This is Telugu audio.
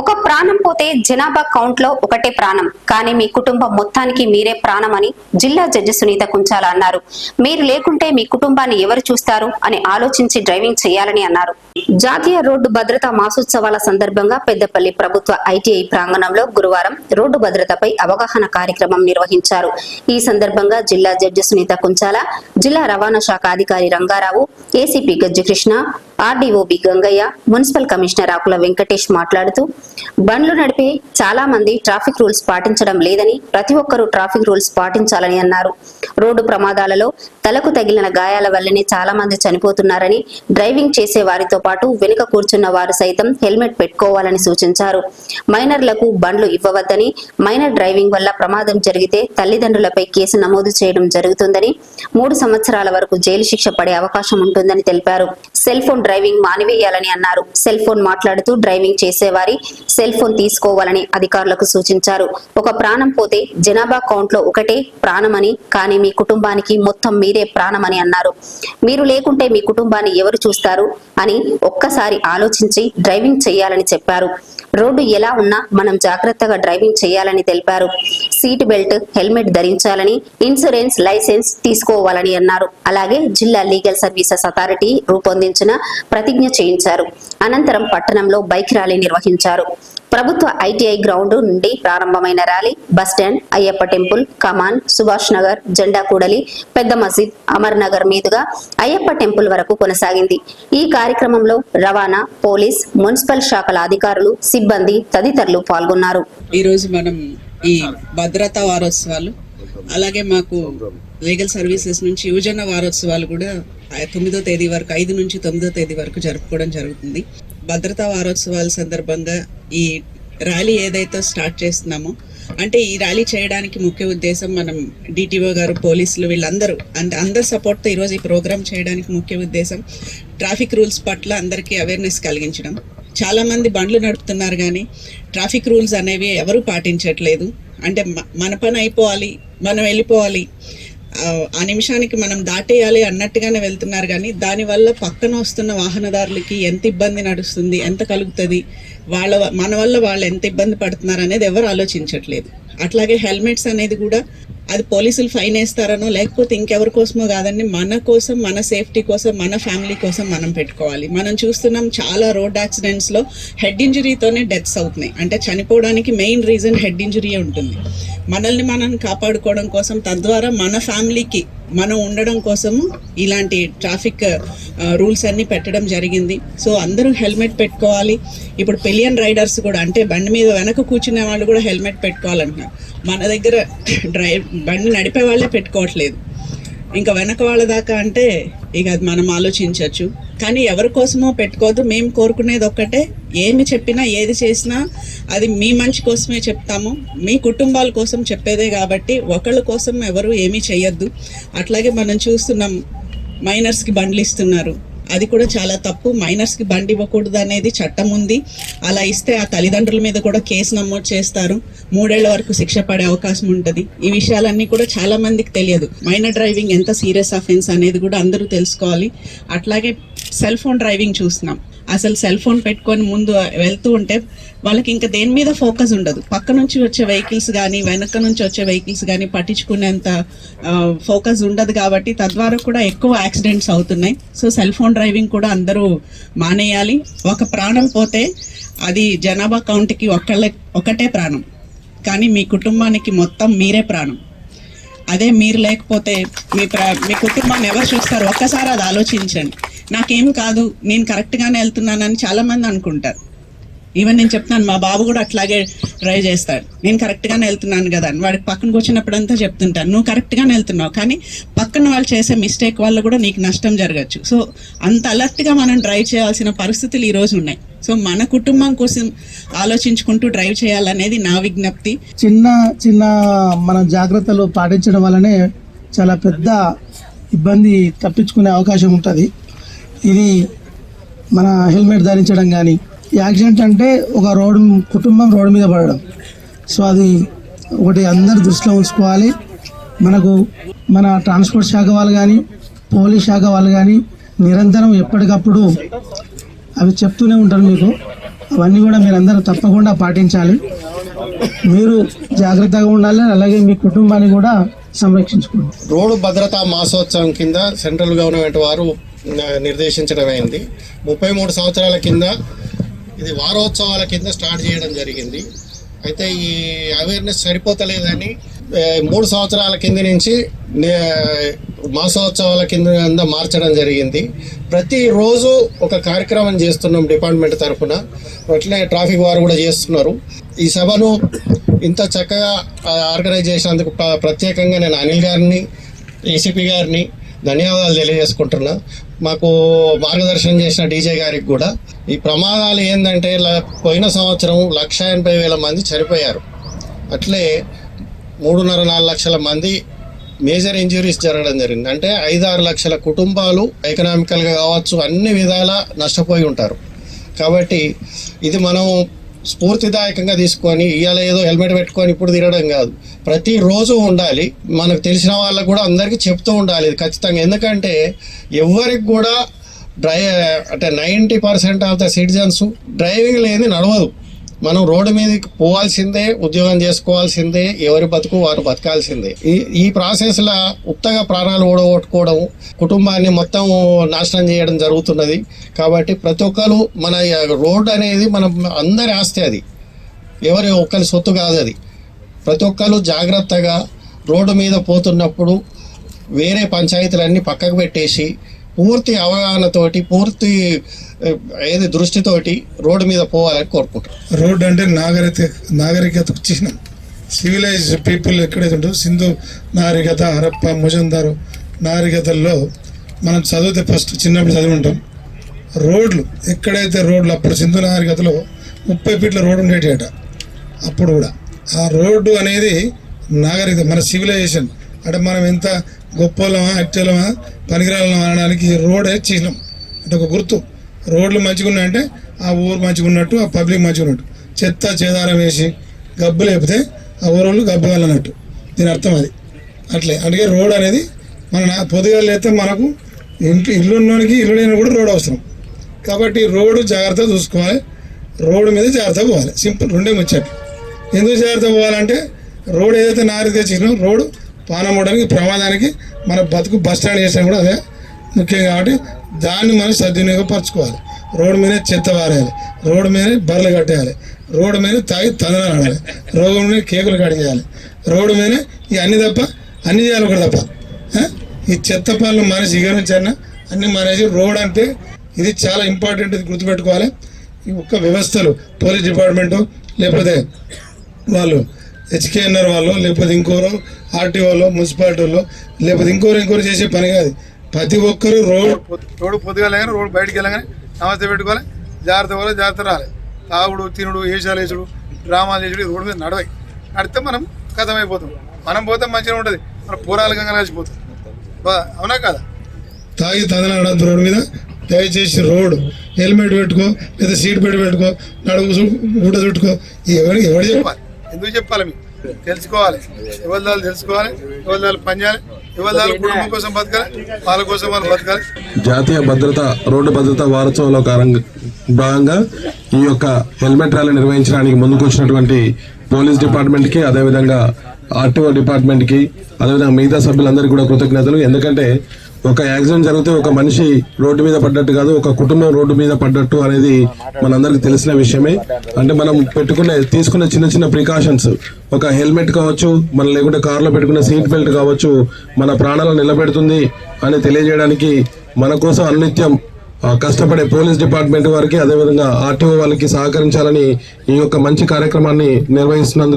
ఒక ప్రాణం పోతే జనాభా కౌంట్లో ఒకటే ప్రాణం. కానీ మీ కుటుంబం మొత్తానికి మీరే ప్రాణం అని జిల్లా జడ్జి సునీత కుంచాల అన్నారు. మీరు లేకుంటే మీ కుటుంబాన్ని ఎవరు చూస్తారు అని ఆలోచించి డ్రైవింగ్ చేయాలని అన్నారు. జాతీయ రోడ్డు భద్రతా మాసోత్సవాల సందర్భంగా పెద్దపల్లి ప్రభుత్వ ఐటీఐ ప్రాంగణంలో గురువారం రోడ్డు భద్రతపై అవగాహన కార్యక్రమం నిర్వహించారు. ఈ సందర్భంగా జిల్లా జడ్జి సునీత కుంచాల జిల్లా రవాణా శాఖ అధికారి Rangarao ACP Gajjikrishna RDO B Gangaiah municipal commissioner Akula Venkatesh మాట్లాడుతూ బండ్లు నడిపే చాలా మంది ట్రాఫిక్ రూల్స్ పాటించడం లేదని ప్రతి ఒక్కరూ ట్రాఫిక్ రూల్స్ పాటించాలని అన్నారు. రోడ్డు ప్రమాదాలలో తలకు తగిలిన గాయాల వల్లనే చాలా మంది చనిపోతున్నారని డ్రైవింగ్ చేసే వారితో పాటు వెనుక కూర్చున్న వారు సైతం హెల్మెట్ పెట్టుకోవాలని సూచించారు. మైనర్లకు బండ్లు ఇవ్వవద్దని మైనర్ డ్రైవింగ్ వల్ల ప్రమాదం జరిగితే తల్లిదండ్రులపై కేసు నమోదు చేయడం జరుగుతుందని మూడు సంవత్సరాల వరకు జైలు శిక్ష పడే అవకాశం ఉంటుందని తెలిపారు. సెల్ ఫోన్ డ్రైవింగ్ మానివేయాలని అన్నారు. సెల్ ఫోన్ మాట్లాడుతూ డ్రైవింగ్ చేసేవారి సెల్ ఫోన్ తీసుకోవాలని అధికారులకు సూచించారు. ఒక ప్రాణం పోతే జనాభా కౌంట్లో ఒకటే ప్రాణమని కానీ మీ కుటుంబానికి మొత్తం మీరే ప్రాణమని అన్నారు. మీరు లేకుంటే మీ కుటుంబాన్ని ఎవరు చూస్తారు అని ఒక్కసారి ఆలోచించి డ్రైవింగ్ చేయాలని చెప్పారు. రోడ్డు ఎలా ఉన్నా మనం జాగ్రత్తగా డ్రైవింగ్ చేయాలని తెలిపారు. సీట్ బెల్ట్ హెల్మెట్ ధరించాలని ఇన్సూరెన్స్ లైసెన్స్ తీసుకోవాలని అన్నారు. అలాగే జిల్లా లీగల్ సర్వీసెస్ అథారిటీ రూపొందించిన ప్రతిజ్ఞ చేయించారు. అనంతరం పట్టణంలో బైక్ ర్యాలీ నిర్వహించారు. ప్రభుత్వ ఐటీఐ గ్రౌండ్ నుండి ప్రారంభమైన rally bus stand Ayyappa temple కమాన్ సుభాష్ నగర్ జెండా కూడలి పెద్ద మసీద్ అమర్ నగర్ మీదుగా అయ్యప్ప టెంపుల్ వరకు కొనసాగింది. ఈ కార్యక్రమంలో రవాణా పోలీస్ మున్సిపల్ శాఖల అధికారులు సిబ్బంది తదితరులు పాల్గొన్నారు. ఈరోజు మనం ఈ భద్రతా వారోత్సవాలు అలాగే మాకు లీగల్ సర్వీసెస్ నుంచి యువజన వారోత్సవాలు కూడా తొమ్మిదో తేదీ వరకు ఐదు నుంచి తొమ్మిదో తేదీ వరకు జరుపుకోవడం జరుగుతుంది. భద్రతా వారోత్సవాల సందర్భంగా ఈ ర్యాలీ ఏదైతే స్టార్ట్ చేస్తున్నామో అంటే ఈ ర్యాలీ చేయడానికి ముఖ్య ఉద్దేశం మనం డిటిఓ గారు పోలీసులు వీళ్ళందరూ అంటే అందరి సపోర్ట్తో ఈరోజు ఈ ప్రోగ్రామ్ చేయడానికి ముఖ్య ఉద్దేశం ట్రాఫిక్ రూల్స్ పట్ల అందరికీ అవేర్నెస్ కలిగించడం. చాలామంది బండ్లు నడుపుతున్నారు కానీ ట్రాఫిక్ రూల్స్ అనేవి ఎవరు పాటించట్లేదు. అంటే మన పని అయిపోవాలి మనం వెళ్ళిపోవాలి. ఆ, నిమిషానికి మనం దాటేయాలి అన్నట్టుగానే వెళ్తున్నారు కానీ దానివల్ల పక్కన వస్తున్న వాహనదారులకి ఎంత ఇబ్బంది నడుస్తుంది ఎంత కలుగుతుంది వాళ్ళ మన వల్ల వాళ్ళు ఎంత ఇబ్బంది పడుతున్నారు అనేది ఎవరు ఆలోచించట్లేదు. అట్లాగే హెల్మెట్స్ అనేది కూడా అది పోలీసులు ఫైన్ వేస్తారనో లేకపోతే ఇంకెవరి కోసమో కాదండి మన కోసం మన సేఫ్టీ కోసం మన ఫ్యామిలీ కోసం మనం పెట్టుకోవాలి. మనం చూస్తున్నాం చాలా రోడ్ యాక్సిడెంట్స్లో హెడ్ ఇంజరీతోనే డెత్స్ అవుతున్నాయి. అంటే చనిపోవడానికి మెయిన్ రీజన్ హెడ్ ఇంజరీ ఉంటుంది. మనల్ని మనం కాపాడుకోవడం కోసం తద్వారా మన ఫ్యామిలీకి మనం ఉండడం కోసము ఇలాంటి ట్రాఫిక్ రూల్స్ అన్ని పెట్టడం జరిగింది. సో అందరూ హెల్మెట్ పెట్టుకోవాలి. ఇప్పుడు పెలియన్ రైడర్స్ కూడా అంటే బండి మీద వెనక కూర్చునే వాళ్ళు కూడా హెల్మెట్ పెట్టుకోవాలంటున్నారు. మన దగ్గర డ్రైవ్ బండి నడిపే వాళ్ళే పెట్టుకోవట్లేదు. ఇంకా వెనక వాళ్ళ దాకా అంటే ఇక అది మనం ఆలోచించవచ్చు కానీ ఎవరి కోసమో పెట్టుకోవద్దు. మేము కోరుకునేది ఒక్కటే. ఏమి చెప్పినా ఏది చేసినా అది మీ మంచి కోసమే చెప్తాము. మీ కుటుంబాల కోసం చెప్పేదే కాబట్టి ఒకళ్ళ కోసం ఎవరు ఏమీ చేయొద్దు అట్లాగే మనం చూస్తున్నాం మైనర్స్కి బండ్లు ఇస్తున్నారు. అది కూడా చాలా తప్పు. మైనర్స్కి బండి ఇవ్వకూడదు అనేది చట్టం ఉంది. అలా ఇస్తే ఆ తల్లిదండ్రుల మీద కూడా కేసు నమోదు చేస్తారు. మూడేళ్ళ వరకు శిక్ష పడే అవకాశం ఉంటుంది. ఈ విషయాలన్నీ కూడా చాలా మందికి తెలియదు. మైనర్ డ్రైవింగ్ ఎంత సీరియస్ అఫెన్స్ అనేది కూడా అందరూ తెలుసుకోవాలి. అట్లాగే సెల్ ఫోన్ డ్రైవింగ్ చూస్తున్నాం అసలు సెల్ ఫోన్ పెట్టుకొని ముందు వెళ్తూ ఉంటే వాళ్ళకి ఇంకా దేని మీద ఫోకస్ ఉండదు. పక్క నుంచి వచ్చే వెహికల్స్ కానీ వెనక నుంచి వచ్చే వెహికల్స్ కానీ పట్టించుకునేంత ఫోకస్ ఉండదు కాబట్టి తద్వారా కూడా ఎక్కువ యాక్సిడెంట్స్ అవుతున్నాయి. సో సెల్ ఫోన్ డ్రైవింగ్ కూడా అందరూ మానేయాలి. ఒక ప్రాణం పోతే అది జనాభా కౌంట్కి ఒకళ్ళ ఒకటే ప్రాణం. కానీ మీ కుటుంబానికి మొత్తం మీరే ప్రాణం. అదే మీరు లేకపోతే మీ ప్ర మీ కుటుంబాన్ని ఎవరు చూస్తారు? ఒక్కసారి అది ఆలోచించండి. నాకేం కాదు నేను కరెక్ట్గానే వెళ్తున్నానని చాలామంది అనుకుంటారు. ఈవెన్ నేను చెప్తున్నాను మా బాబు కూడా అట్లాగే డ్రైవ్ చేస్తాడు. నేను కరెక్ట్గానే వెళ్తున్నాను కదా అని. వాడికి పక్కన కూర్చున్నప్పుడంతా చెప్తుంటాను నువ్వు కరెక్ట్గానే వెళ్తున్నావు కానీ పక్కన వాళ్ళు చేసే మిస్టేక్ వల్ల కూడా నీకు నష్టం జరగచ్చు. సో అంత అలర్ట్గా మనం డ్రైవ్ చేయాల్సిన పరిస్థితులు ఈరోజు ఉన్నాయి. సో మన కుటుంబం కోసం ఆలోచించుకుంటూ డ్రైవ్ చేయాలనేది నా విజ్ఞప్తి. చిన్న చిన్న మన జాగ్రత్తలు పాటించడం వల్లనే చాలా పెద్ద ఇబ్బంది తప్పించుకునే అవకాశం ఉంటుంది. ఇది మన హెల్మెట్ ధరించడం కానీ యాక్సిడెంట్ అంటే ఒక రోడ్డు కుటుంబం రోడ్డు మీద పడడం. సో అది ఒకటి అందరు దృష్టిలో ఉంచుకోవాలి. మనకు మన ట్రాన్స్పోర్ట్ శాఖ వాళ్ళు కానీ పోలీస్ శాఖ వాళ్ళు కానీ నిరంతరం ఎప్పటికప్పుడు అవి చెప్తూనే ఉంటారు మీకు. అవన్నీ కూడా మీరందరూ తప్పకుండా పాటించాలి. మీరు జాగ్రత్తగా ఉండాలి అలాగే మీ కుటుంబాన్ని కూడా సంరక్షించుకోండి. రోడ్డు భద్రతా మాసోత్సవం కింద సెంట్రల్ గవర్నమెంట్ వారు నిర్దేశించడం అయింది ముప్పై మూడు సంవత్సరాల కింద ఇది వారోత్సవాల కింద స్టార్ట్ చేయడం జరిగింది. అయితే ఈ అవేర్నెస్ సరిపోతలేదని మూడు సంవత్సరాల కింద నుంచి నే- మాసోత్సవాల కింద మార్చడం జరిగింది. ప్రతిరోజు ఒక కార్యక్రమం చేస్తున్నాం డిపార్ట్మెంట్ తరఫున. అట్లే ట్రాఫిక్ వారు కూడా చేస్తున్నారు. ఈ సభను ఇంత చక్కగా ఆర్గనైజ్ చేసినందుకు ప్రత్యేకంగా నేను అనిల్ గారిని ఏసీపీ గారిని ధన్యవాదాలు తెలియజేసుకుంటున్నా. మాకు మార్గదర్శనం చేసిన డీజే గారికి కూడా ఈ ప్రమాదాలు ఏంటంటే ల- పోయిన సంవత్సరం లక్ష ఎనభై వేల మంది చనిపోయారు. అట్లే మూడున్నర నాలుగు లక్షల మంది మేజర్ ఇంజురీస్ జరగడం జరిగింది. అంటే ఐదు ఆరు లక్షల కుటుంబాలు ఎకనామికల్గా కావచ్చు అన్ని విధాలా నష్టపోయి ఉంటారు. కాబట్టి ఇది మనం స్ఫూర్తిదాయకంగా తీసుకొని ఇవాళ ఏదో హెల్మెట్ పెట్టుకొని ఇప్పుడు తిరగడం కాదు. ప్రతిరోజు ఉండాలి. మనకు తెలిసిన వాళ్ళకు కూడా అందరికీ చెప్తూ ఉండాలి ఖచ్చితంగా. ఎందుకంటే ఎవరికి కూడా డ్రై అంటే ninety percent of the citizens driving లేని నడవదు. మనం రోడ్డు మీదకి పోవాల్సిందే ఉద్యోగం చేసుకోవాల్సిందే ఎవరి బతుకు వారు బతకాల్సిందే. ఈ ఈ ప్రాసెస్లో ఉత్తగా ప్రాణాలు ఓడగొట్టుకోవడం కుటుంబాన్ని మొత్తం నాశనం చేయడం జరుగుతున్నది. కాబట్టి ప్రతి ఒక్కరు మన రోడ్డు అనేది మన అందరి ఆస్తి అది. ఎవరి ఒక్కరి సొత్తు కాదు అది. ప్రతి ఒక్కరు జాగ్రత్తగా రోడ్డు మీద పోతున్నప్పుడు వేరే పంచాయతీలన్నీ పక్కకు పెట్టేసి పూర్తి అవగాహనతోటి పూర్తి ఏది దృష్టితోటి రోడ్డు మీద పోవాలని కోరుకుంటాం రోడ్డు అంటే నాగరికత నాగరికతకు చిహ్నం సివిలైజ్ పీపుల్ ఎక్కడైతే ఉంటుందో సింధు నాగరికత హరప్ప మొజందారు నాగరికతల్లో మనం చదివితే ఫస్ట్ చిన్నప్పుడు చదివి ఉంటాం రోడ్లు ఎక్కడైతే రోడ్లు అప్పుడు సింధు నాగరికతలో ముప్పై ఫీట్ల రోడ్డు ఉండేటట. అప్పుడు కూడా. ఆ రోడ్డు అనేది నాగరికత మన సివిలైజేషన్ అంటే మనం ఎంత గొప్పలమా అట్టలమా పనికిరాలమా అనడానికి రోడే చిహ్నం. అంటే ఒక గుర్తు. రోడ్లు మంచిగా ఉన్నాయంటే ఆ ఊరు మంచిగా ఉన్నట్టు ఆ పబ్లిక్ మంచిగా ఉన్నట్టు. చెత్త చేదారం వేసి గబ్బు లేపితే ఆ ఊరోళ్ళు గబ్బు వెళ్ళనట్టు దీని అర్థం అది. అట్లే. అందుకే రోడ్ అనేది మన నా- పొద్దుగా మనకు ఇంటి ఇల్లు ఉన్నోనికి ఇల్లు లేని కూడా రోడ్ అవసరం. కాబట్టి రోడ్డు జాగ్రత్తగా చూసుకోవాలి. రోడ్డు మీద జాగ్రత్తగా పోవాలి. సింపుల్. రెండే ముచ్చట్లు. ఎందుకు జాగ్రత్తగా పోవాలంటే రోడ్ ఏదైతే నారితే చిహ్నం రోడ్డు పానమూడడానికి ప్రమాదానికి మన బతుకు బస్ స్టాండ్ చేసినా కూడా అదే ముఖ్యం కాబట్టి దాన్ని మనం సద్వినియోగపరచుకోవాలి. రోడ్డు మీద చెత్త వారేయాలి రోడ్డు మీద బర్రెలు కట్టేయాలి. రోడ్డు మీద తాగి తనలాడాలి రోడ్డు మీద కేకులు కడిగేయాలి రోడ్డు మీద ఈ అన్ని తప్ప అన్ని చేయాలి ఒకటి తప్ప. ఈ చెత్త పనులు మనిషి ఇక అన్ని మనిషి రోడ్ అంటే ఇది చాలా ఇంపార్టెంట్ ఇది గుర్తుపెట్టుకోవాలి. ఈ ఒక్క వ్యవస్థలు పోలీస్ డిపార్ట్మెంటు లేకపోతే వాళ్ళు హెచ్కేఎన్ఆర్ వాళ్ళు లేకపోతే ఇంకోరు ఆర్టీఓలో మున్సిపాలిటీలో లేకపోతే ఇంకోరు ఇంకోరు చేసే పని కాదు. ప్రతి ఒక్కరు రోడ్ రోడ్డు పొద్దుగా కానీ రోడ్డు బయటికి వెళ్ళగానే నమస్తే పెట్టుకోవాలి జాగ్రత్త పోవాలి జాగ్రత్త రాలి తాగుడు తినుడు ఏషాలు వేసుడు డ్రామాలు చేసుడు రోడ్డు మీద నడవాయి నడితే మనం కథమైపోతాం. మనం పోతే మంచిగా ఉంటుంది. మన పూరాలు గంగా కలిసిపోతాం అవునా కదా? తాగి తదనాడద్దు రోడ్డు మీద. దయచేసి రోడ్ హెల్మెట్ పెట్టుకో లేదా సీట్ బెల్ట్ పెట్టుకో నడుపు సు- గుడ్డ చుట్టుకో. ఎవరు ఎవరు చెప్పాలి? ఎందుకు చెప్పాలి మీకు? తెలుసుకోవాలి. ఎవరిదాలు తెలుసుకోవాలి ఎవరిదాలు పనిచేయాలి పని చేయాలి కుటుంబం కోసం బతకాలి వాళ్ళ కోసం వాళ్ళు బతకాలి. జాతీయ భద్రత రోడ్డు భద్రత వారోత్సవంలో భాగంగా ఈ యొక్క హెల్మెట్ ర్యాలీ నిర్వహించడానికి ముందుకు వచ్చినటువంటి పోలీస్ డిపార్ట్మెంట్కి అదేవిధంగా ఆర్టీఓ డిపార్ట్మెంట్కి అదేవిధంగా మిగతా సభ్యులందరికీ కూడా కృతజ్ఞతలు. ఎందుకంటే ఒక యాక్సిడెంట్ జరిగితే ఒక మనిషి రోడ్డు మీద పడ్డట్టు కాదు ఒక కుటుంబం రోడ్డు మీద పడ్డట్టు అనేది మనందరికి తెలిసిన విషయమే. అంటే మనం పెట్టుకునే తీసుకునే చిన్న చిన్న ప్రికాషన్స్ ఒక హెల్మెట్ కావచ్చు మనం లేకుంటే కారులో పెట్టుకునే సీట్ బెల్ట్ కావచ్చు మన ప్రాణాలను నిలబెడుతుంది అని తెలియజేయడానికి మన కోసం అనిత్యం కష్టపడే పోలీస్ డిపార్ట్మెంట్ వారికి అదేవిధంగా ఆర్టీఓ వాళ్ళకి సహకరించాలని ఈ యొక్క మంచి కార్యక్రమాన్ని నిర్వహిస్తున్నందుకు